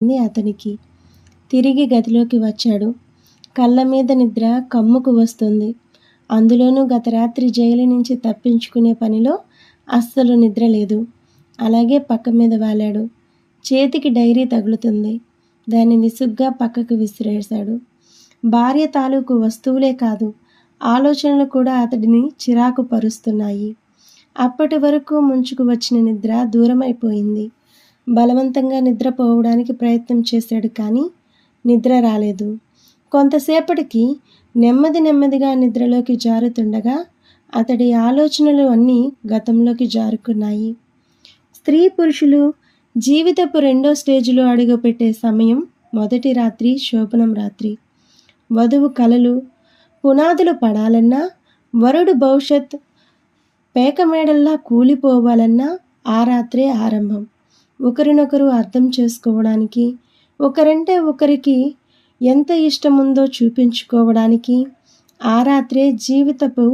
అతనికి తిరిగి గదిలోకి వచ్చాడు. కళ్ళ మీద నిద్ర కమ్ముకు వస్తుంది. అందులోనూ గత రాత్రి జైలు నుంచి తప్పించుకునే పనిలో అస్సలు నిద్ర లేదు. అలాగే పక్క మీద వాలాడు. చేతికి డైరీ తగులుతుంది. దాన్ని విసుగ్గా పక్కకు విసిరేశాడు. భార్య తాలూకు వస్తువులే కాదు ఆలోచనలు కూడా అతడిని చిరాకు పరుస్తున్నాయి అప్పటి వరకు ముంచుకు వచ్చిన నిద్ర దూరమైపోయింది. బలవంతంగా నిద్రపోవడానికి ప్రయత్నం చేశాడు కానీ నిద్ర రాలేదు. కొంతసేపటికి నెమ్మది నెమ్మదిగా నిద్రలోకి జారుతుండగా అతడి ఆలోచనలు అన్నీ గతంలోకి జారుకున్నాయి. స్త్రీ పురుషులు జీవితపు రెండో స్టేజ్లో అడుగుపెట్టే సమయం మొదటి రాత్రి శోభనం రాత్రి. వధువు కలలు పునాదులు పడాలన్నా వరుడు భవిష్యత్ పేకమేడల్లా కూలిపోవాలన్నా ఆ రాత్రే ఆరంభం. ఒకరినొకరు అర్థం చేసుకోవడానికి ఒకరంటే ఒకరికి ఎంత ఇష్టముందో చూపించుకోవడానికి ఆ రాత్రే జీవితపు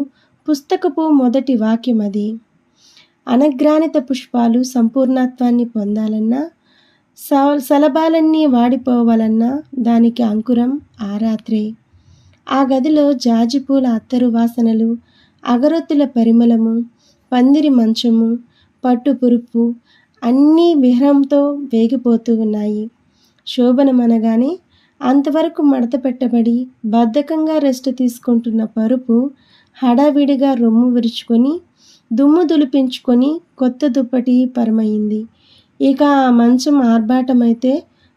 పుస్తకపు మొదటి వాక్యం అది. అనగ్రానిత పుష్పాలు సంపూర్ణత్వాన్ని పొందాలన్నా స సలభాలన్నీ వాడిపోవాలన్నా దానికి అంకురం ఆ రాత్రే. ఆ గదిలో జాజిపూల అత్తరు వాసనలు అగరొత్తుల పరిమళము పందిరి మంచము పట్టు పురుపు అన్నీ విహరంతో వేగిపోతూ ఉన్నాయి. శోభనమనగానే అంతవరకు మడత పెట్టబడి బద్ధకంగా రెస్ట్ తీసుకుంటున్న పరుపు హడావిడిగా రొమ్ము విరుచుకొని దుమ్ము దులిపించుకొని కొత్త దుప్పటి పరమయింది. ఇక ఆ మంచం ఆర్భాటమైతే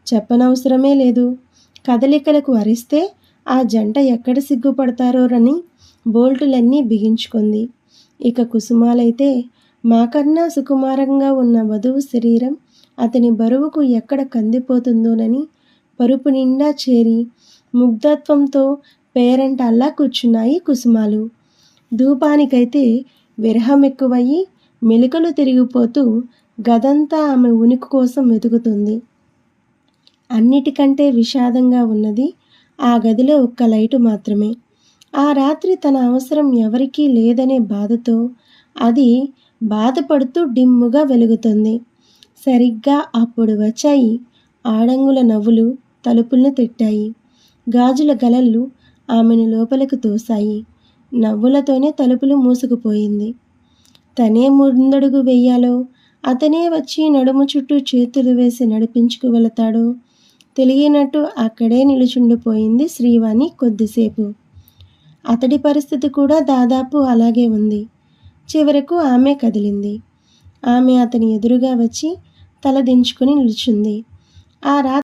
చెప్పనవసరమే లేదు. కదలికలకు అరిస్తే ఆ జంట ఎక్కడ సిగ్గుపడతారోరని బోల్టులన్నీ బిగించుకుంది. ఇక కుసుమాలైతే మాకన్నా సుకుమారంగా ఉన్న వధువు శరీరం అతని బరువుకు ఎక్కడ కందిపోతుందోనని పరుపు నిండా చేరి ముగ్ధత్వంతో పేరెంట్ అల్లా కూర్చున్నాయి కుసుమాలు. ధూపానికైతే విరహం ఎక్కువయ్యి మెలికలు తిరిగిపోతూ గదంతా ఆమె ఉనికి కోసం వెతుకుతుంది. అన్నిటికంటే విషాదంగా ఉన్నది ఆ గదిలో ఒక్క లైటు మాత్రమే. ఆ రాత్రి తన అవసరం ఎవరికీ లేదనే బాధతో అది బాధపడుతూ డిమ్ముగా వెలుగుతుంది. సరిగ్గా అప్పుడు వచ్చాయి ఆడంగుల నవ్వులు తలుపులను తిట్టాయి. గాజుల గలళ్ళు ఆమెను లోపలికి తోసాయి నవ్వులతోనే తలుపులు మూసుకుపోయింది. తనే ముందడుగు వెయ్యాలో అతనే వచ్చి నడుము చుట్టూ చేతులు వేసి నడిపించుకు వెళతాడో తెలియనట్టు అక్కడే నిలుచుండిపోయింది శ్రీవాణి కొద్దిసేపు. అతడి పరిస్థితి కూడా దాదాపు అలాగే ఉంది. చివరకు ఆమె కదిలింది. ఆమె అతని ఎదురుగా వచ్చి తల దించుకుని నిల్చుంది. ఆ రాత్రి